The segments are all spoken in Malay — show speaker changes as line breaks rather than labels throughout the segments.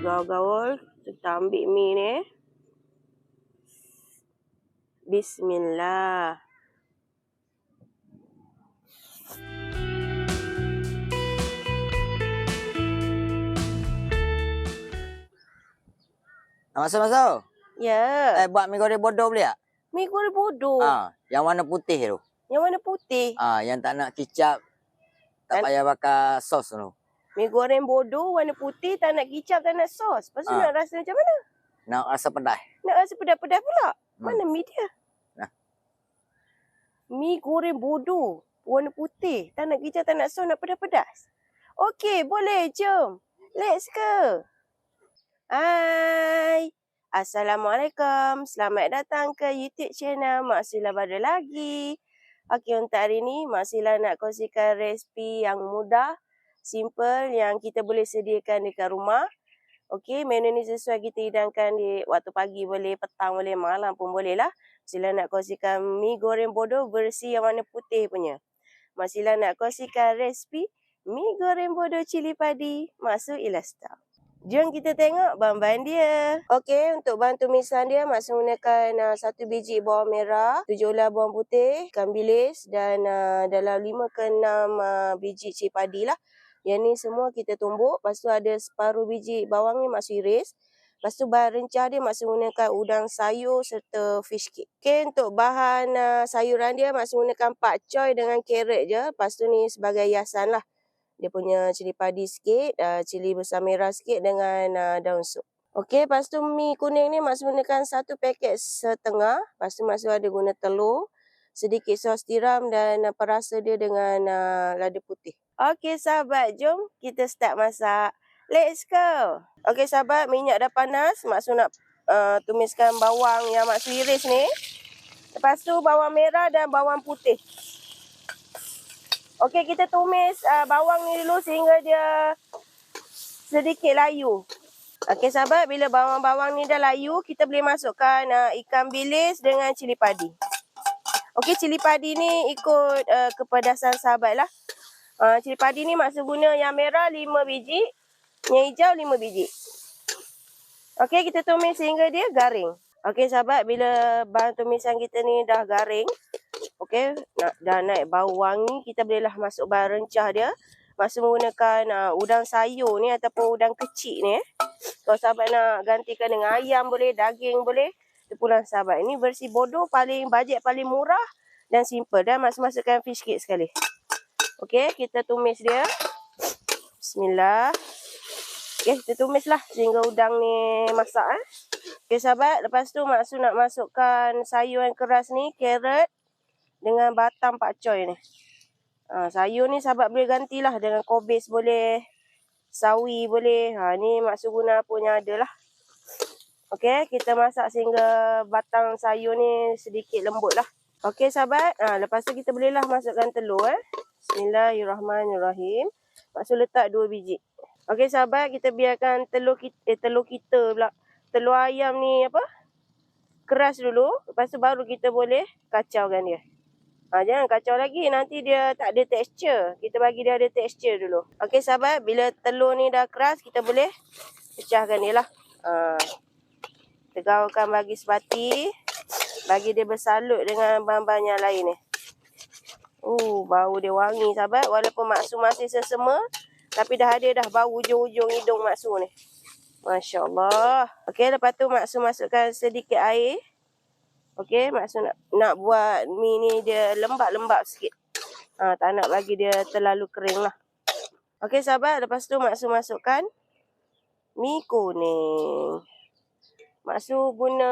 Gaul-gaul. Kita ambil mi ni. Bismillah.
Ah, Masuk masuk.
Ya.
Eh buat mi goreng bodoh boleh tak?
Mi goreng bodoh.
Ah, yang warna putih tu.
Yang warna putih.
Ah, yang tak nak kicap. Tak
Kan-
payah pakai sos tu.
Mi goreng bodoh warna putih. Tak nak kicap, tak nak sos. Lepas tu
Ah.
nak rasa macam mana?
Nak rasa pedas.
Nak rasa pedas-pedas pula.
Hmm.
Mana mi dia?
Nah.
Mi goreng bodoh. Warna putih. Tak nak kicap, tak nak sos, nak pedas-pedas. Okey, boleh. Jom. Let's go. Hai. Assalamualaikum. Selamat datang ke YouTube channel Mak Sila Badal lagi. Okey, untuk hari ni Mak Sila nak kongsikan resipi yang mudah, simple yang kita boleh sediakan dekat rumah. Okey, menu ni sesuai kita hidangkan di waktu pagi boleh, petang boleh, malam pun boleh lah. Sila nak kongsikan mi goreng bodoh versi yang warna putih punya. Mak Sila nak kongsikan resipi mi goreng bodoh cili padi. Masuk Ilasta. Jom kita tengok bahan-bahan dia. Okey, untuk bahan tumisan dia Mak menggunakan uh, satu biji bawang merah, tujuh ulas bawang putih, ikan bilis dan uh, dalam lima ke enam uh, biji cili padi lah. Yang ni semua kita tumbuk. Lepas tu ada separuh biji bawang ni masuk iris. Lepas tu bahan rencah dia masuk menggunakan udang sayur serta fish cake. Okay, untuk bahan uh, sayuran dia masuk menggunakan pakcoy dengan carrot je. Lepas tu ni sebagai hiasan lah. Dia punya cili padi sikit, uh, cili besar merah sikit dengan uh, daun sup. Okey, lepas tu mi kuning ni masuk menggunakan satu paket setengah. Lepas tu masuk ada guna telur, sedikit sos tiram dan uh, perasa dia dengan uh, lada putih. Okey sahabat, jom kita start masak. Let's go. Okey sahabat, minyak dah panas. Maksud nak uh, tumiskan bawang yang maksud iris ni. Lepas tu bawang merah dan bawang putih. Okey, kita tumis uh, bawang ni dulu sehingga dia sedikit layu. Okey sahabat, bila bawang-bawang ni dah layu, kita boleh masukkan uh, ikan bilis dengan cili padi. Okey, cili padi ni ikut uh, kepedasan sahabat lah. Uh, cili padi ni maksud guna yang merah 5 biji, yang hijau 5 biji. Okey, kita tumis sehingga dia garing. Okey sahabat, bila bahan tumisan kita ni dah garing, okey, nak, dah naik bau wangi, kita bolehlah masuk bahan rencah dia. Masuk menggunakan uh, udang sayur ni ataupun udang kecil ni. Eh. Kalau sahabat nak gantikan dengan ayam boleh, daging boleh. Pulang sahabat. Ini versi bodoh paling bajet paling murah dan simple. Dan masuk-masukkan fish cake sekali. Okey, kita tumis dia. Bismillah. Okey, kita tumis lah sehingga udang ni masak. Eh. Okey sahabat, lepas tu maksud nak masukkan sayur yang keras ni, carrot dengan batang pakcoy ni. Ha, sayur ni sahabat boleh gantilah dengan kobis boleh, sawi boleh. Ha, ni maksud guna apa yang ada lah. Okey, kita masak sehingga batang sayur ni sedikit lembut lah. Okey sahabat, ha, lepas tu kita bolehlah masukkan telur eh. Bismillahirrahmanirrahim. Maksud letak dua biji. Okey sahabat, kita biarkan telur kita, eh, telur kita pula. Telur ayam ni apa? Keras dulu. Lepas tu baru kita boleh kacaukan dia. Ha, jangan kacau lagi. Nanti dia tak ada tekstur. Kita bagi dia ada tekstur dulu. Okey sahabat, bila telur ni dah keras, kita boleh pecahkan dia lah. Ha, tegaulkan bagi sebati. Bagi dia bersalut dengan bahan-bahan yang lain ni. Uh, bau dia wangi sahabat. Walaupun maksud masih sesama. Tapi dah ada dah bau ujung-ujung hidung maksud ni. Masya Allah. Okey, lepas tu maksud masukkan sedikit air. Okey, maksud nak, nak buat mi ni dia lembab-lembab sikit. Ha, tak nak bagi dia terlalu kering lah. Okey sahabat, lepas tu maksud masukkan mi kuning. Maksud guna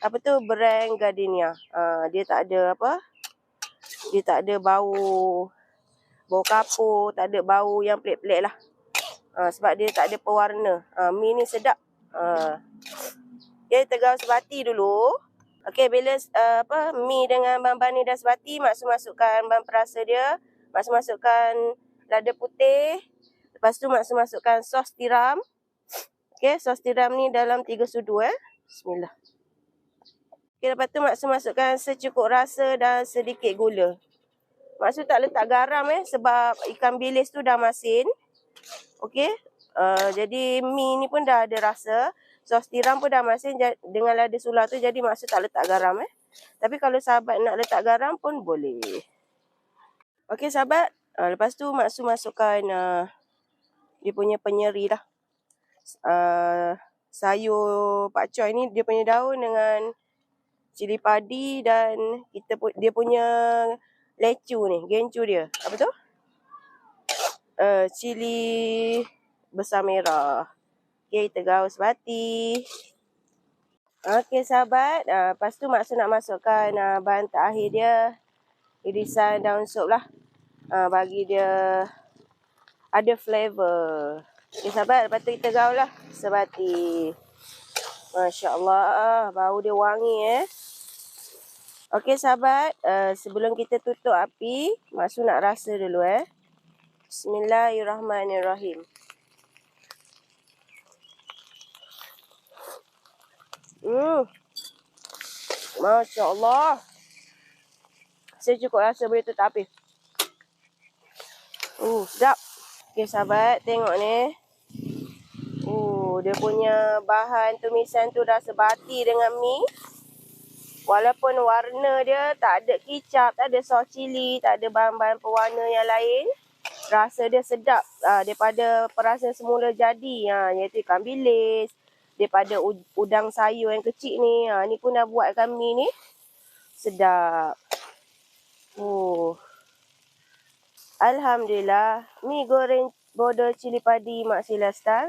apa tu brand Gardenia. Ha, dia tak ada apa? Dia tak ada bau bau kapur, tak ada bau yang pelik-pelik lah. Ha, sebab dia tak ada pewarna. Ha, mi ni sedap. Ha. Okay, tegal sebati dulu. Okey, bila uh, apa mi dengan bahan-bahan ni dah sebati, maksud masukkan bahan perasa dia. Maksud masukkan lada putih. Lepas tu maksud masukkan sos tiram. Okey, sos tiram ni dalam 3 sudu eh. Bismillah. Okey, lepas tu maksud masukkan secukup rasa dan sedikit gula. Maksud tak letak garam eh sebab ikan bilis tu dah masin. Okey. Uh, jadi mi ni pun dah ada rasa. Sos tiram pun dah masin dengan lada sula tu jadi maksud tak letak garam eh. Tapi kalau sahabat nak letak garam pun boleh. Okey sahabat, uh, lepas tu maksud masukkan uh, dia punya penyeri lah. Uh, sayur pak choy ni dia punya daun dengan cili padi dan kita pu- dia punya lecu ni, gencu dia. Apa tu? Uh, cili besar merah. Okay, kita gaus bati. Okey sahabat, uh, lepas tu maksud nak masukkan uh, bahan terakhir dia. Irisan daun sup lah. Uh, bagi dia ada flavor. Okey sahabat, lepas tu kita gaul lah sebati. Masya Allah, bau dia wangi eh. Okey sahabat, uh, sebelum kita tutup api, maksud nak rasa dulu eh. Bismillahirrahmanirrahim. Hmm. Masya Allah. Saya cukup rasa boleh tutup api. Uh, sedap. Okay sahabat, tengok ni. Dia punya bahan tumisan tu dah sebati dengan mi. Walaupun warna dia tak ada kicap, tak ada sos cili, tak ada bahan-bahan pewarna yang lain. Rasa dia sedap uh, daripada perasa semula jadi. Ha, iaitu ikan bilis, daripada udang sayur yang kecil ni. Ha, ni pun dah buatkan mi ni. Sedap. Oh. Alhamdulillah, mi goreng bodoh cili padi Mak Sila Star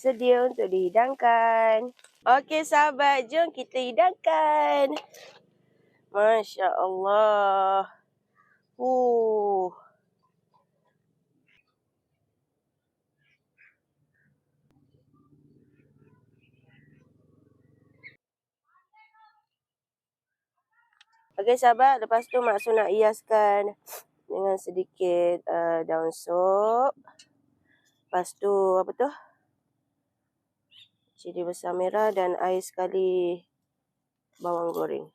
sedia untuk dihidangkan. Okey sahabat, jom kita hidangkan. Masya Allah. Uh. Okey sahabat, lepas tu Mak Su nak hiaskan dengan sedikit uh, daun sup. Lepas tu apa tu? Cili besar merah dan air sekali bawang goreng.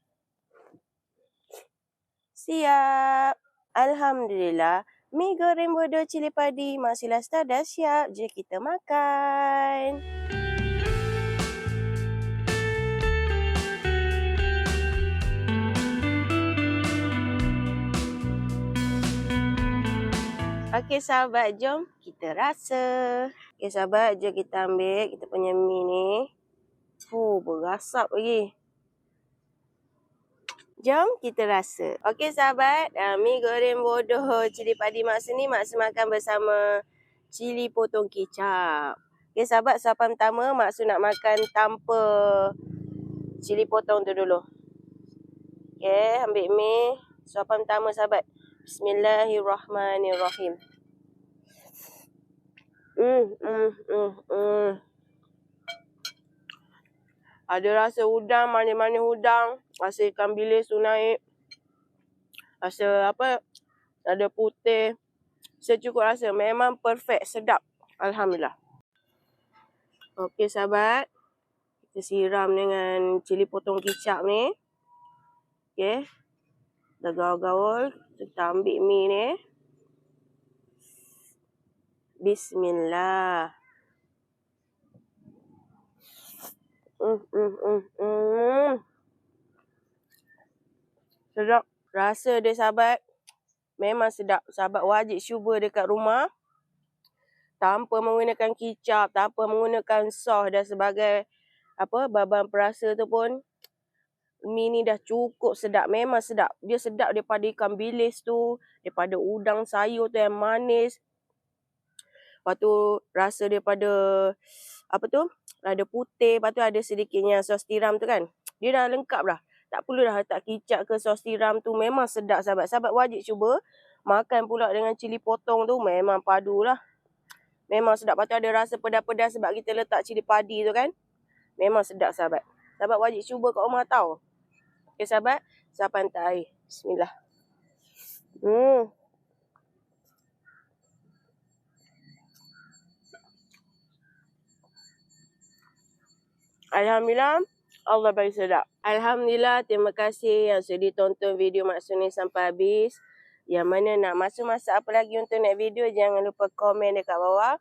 Siap. Alhamdulillah. Mi goreng bodoh cili padi Mak Silasta dah siap. Jom kita makan. Okey sahabat, jom kita rasa. Okey sahabat, jom kita ambil kita punya mi ni. Fuh, berasap lagi. Jom kita rasa. Okey sahabat, uh, mi goreng bodoh cili padi maksa ni maksa makan bersama cili potong kicap. Okey sahabat, suapan pertama maksa nak makan tanpa cili potong tu dulu. Okey, ambil mi. Suapan pertama sahabat. Bismillahirrahmanirrahim. Hmm, hmm, hmm. Ada rasa udang, manis-manis udang. Rasa ikan bilis tu naik. Rasa apa? Ada putih. Saya cukup rasa memang perfect, sedap. Alhamdulillah. Okey sahabat. Kita siram dengan cili potong kicap ni. Okey. Dah gaul-gaul. Kita ambil mi ni. Bismillah. Mm, mm, mm, mm. Sedap. Rasa dia sahabat. Memang sedap. Sahabat wajib cuba dekat rumah. Tanpa menggunakan kicap. Tanpa menggunakan sos dan sebagai apa bahan perasa tu pun mi ni dah cukup sedap. Memang sedap. Dia sedap daripada ikan bilis tu. Daripada udang sayur tu yang manis. Lepas tu rasa daripada apa tu? Ada putih. Lepas tu ada sedikitnya sos tiram tu kan. Dia dah lengkap dah. Tak perlu dah letak kicap ke sos tiram tu. Memang sedap sahabat. Sahabat wajib cuba. Makan pula dengan cili potong tu. Memang padu lah. Memang sedap. Lepas tu ada rasa pedas-pedas sebab kita letak cili padi tu kan. Memang sedap sahabat. Sahabat wajib cuba kat rumah tau. Okay sahabat, siapa hantar air. Bismillah. Hmm. Alhamdulillah, Allah bagi sedap. Alhamdulillah, terima kasih yang sudah tonton video Mak Suni sampai habis. Yang mana nak masuk masa apa lagi untuk nak video, jangan lupa komen dekat bawah.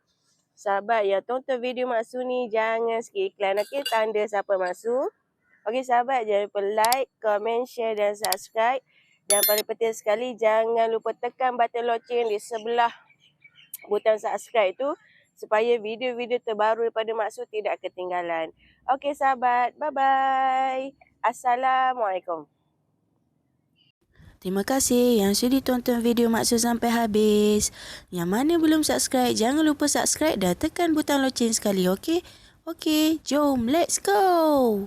sahabat yang tonton video Mak Su ni jangan skip iklan. Okey, tanda siapa masuk. Okey sahabat, jangan lupa like, comment, share dan subscribe. Dan paling penting sekali, jangan lupa tekan button loceng di sebelah butang subscribe tu supaya video-video terbaru daripada Mak Su tidak ketinggalan. Okey sahabat, bye-bye. Assalamualaikum.
Terima kasih yang sudi tonton video Maksud sampai habis. Yang mana belum subscribe, jangan lupa subscribe dan tekan butang loceng sekali, okey? Okey, jom let's go!